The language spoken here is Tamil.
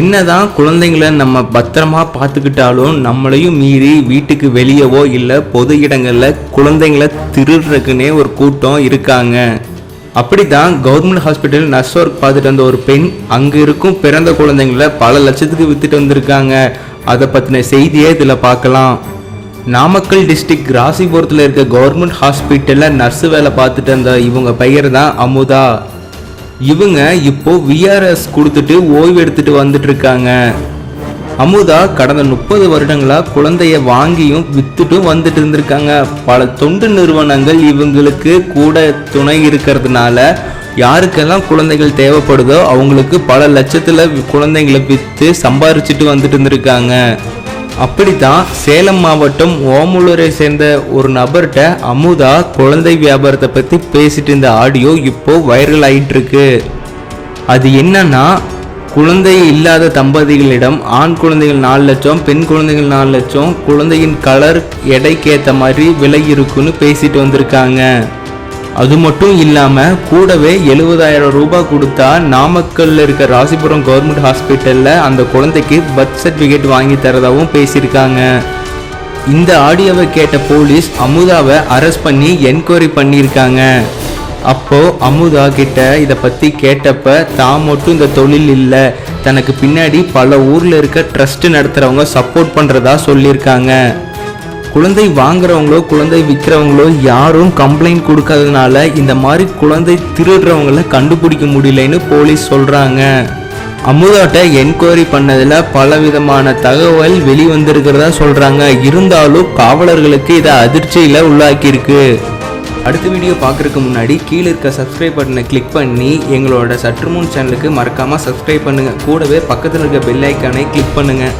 என்னதான் குழந்தைங்களை நம்ம பத்திரமா பார்த்துக்கிட்டாலும் நம்மளையும் மீறி வீட்டுக்கு வெளியவோ இல்லை பொது இடங்களில் குழந்தைங்களை திருடுறதுக்குன்னே ஒரு கூட்டம் இருக்காங்க. அப்படி தான் கவர்மெண்ட் ஹாஸ்பிட்டல் நர்ஸ் ஒர்க் பார்த்துட்டு வந்த ஒரு பெண் அங்கே இருக்கும் பிறந்த குழந்தைங்கள பல லட்சத்துக்கு வித்துட்டு வந்திருக்காங்க. அதை பற்றின செய்தியே இதில் பார்க்கலாம். நாமக்கல் டிஸ்ட்ரிக்ட் ராசிபுரத்தில் இருக்க கவர்மெண்ட் ஹாஸ்பிட்டலில் நர்ஸு வேலை பார்த்துட்டு வந்த இவங்க பெயர் தான் அமுதா. இவங்க இப்போ விஆர்எஸ் கொடுத்துட்டு ஓய்வு எடுத்துட்டு வந்துட்டு இருக்காங்க அமுதா கடந்த முப்பது வருடங்களா குழந்தைய வாங்கியும் வித்துட்டும் வந்துட்டு இருந்திருக்காங்க பல தொண்டு நிறுவனங்கள் இவங்களுக்கு கூட துணை இருக்கிறதுனால யாருக்கெல்லாம் குழந்தைகள் தேவைப்படுதோ அவங்களுக்கு பல லட்சத்தில் குழந்தைங்களை விற்று சம்பாரிச்சிட்டு வந்துட்டு இருந்திருக்காங்க அப்படித்தான் சேலம் மாவட்டம் ஓமலூரை சேர்ந்த ஒரு நபர்கிட்ட அமுதா குழந்தை வியாபாரத்தை பற்றி பேசிட்டு இருந்த ஆடியோ இப்போ வைரல் ஆயிட்டு இருக்கு அது என்னன்னா குழந்தை இல்லாத தம்பதிகளிடம் ஆண் குழந்தைகள் நாலு லட்சம் பெண் குழந்தைகள் நாலு லட்சம் குழந்தையின் கலர் எடைக்கேற்ற மாதிரி விலை இருக்குன்னு பேசிட்டு வந்திருக்காங்க. அது மட்டும் இல்லாமல் கூடவே எழுபதாயிரம் ரூபாய் கொடுத்தா நாமக்கல்லில் இருக்க ராசிபுரம் கவர்மெண்ட் ஹாஸ்பிட்டலில் அந்த குழந்தைக்கு பர்த் சர்டிஃபிகேட் வாங்கி தரதாகவும் பேசியிருக்காங்க. இந்த ஆடியோவை கேட்ட போலீஸ் அமுதாவை அரெஸ்ட் பண்ணி என்கொயரி பண்ணியிருக்காங்க. அப்போது அமுதா கிட்ட இதை பற்றி கேட்டப்ப தான் மட்டும் இந்த தொழில் இல்லை தனக்கு பின்னாடி பல ஊரில் இருக்க ட்ரஸ்ட் நடத்துகிறவங்க சப்போர்ட் பண்ணுறதா சொல்லியிருக்காங்க. குழந்தை வாங்குறவங்களோ குழந்தை விற்கிறவங்களோ யாரும் கம்ப்ளைண்ட் கொடுக்காததுனால இந்த மாதிரி குழந்தை திருடுறவங்கள கண்டுபிடிக்க முடியலன்னு போலீஸ் சொல்கிறாங்க அமுதாட்ட என்கொயரி பண்ணதில் பல விதமான தகவல் வெளிவந்திருக்கிறதா சொல்கிறாங்க இருந்தாலும் காவலர்களுக்கு இதை அதிர்ச்சியில் உள்ளாக்கியிருக்கு. அடுத்த வீடியோ பார்க்குறதுக்கு முன்னாடி கீழே இருக்க சப்ஸ்கிரைப் பட்டனை கிளிக் பண்ணி எங்களோட சற்றுமுன் சேனலுக்கு மறக்காமல் சப்ஸ்கிரைப் பண்ணுங்கள் கூடவே பக்கத்தில் இருக்க பெல் ஐக்கானை கிளிக் பண்ணுங்கள்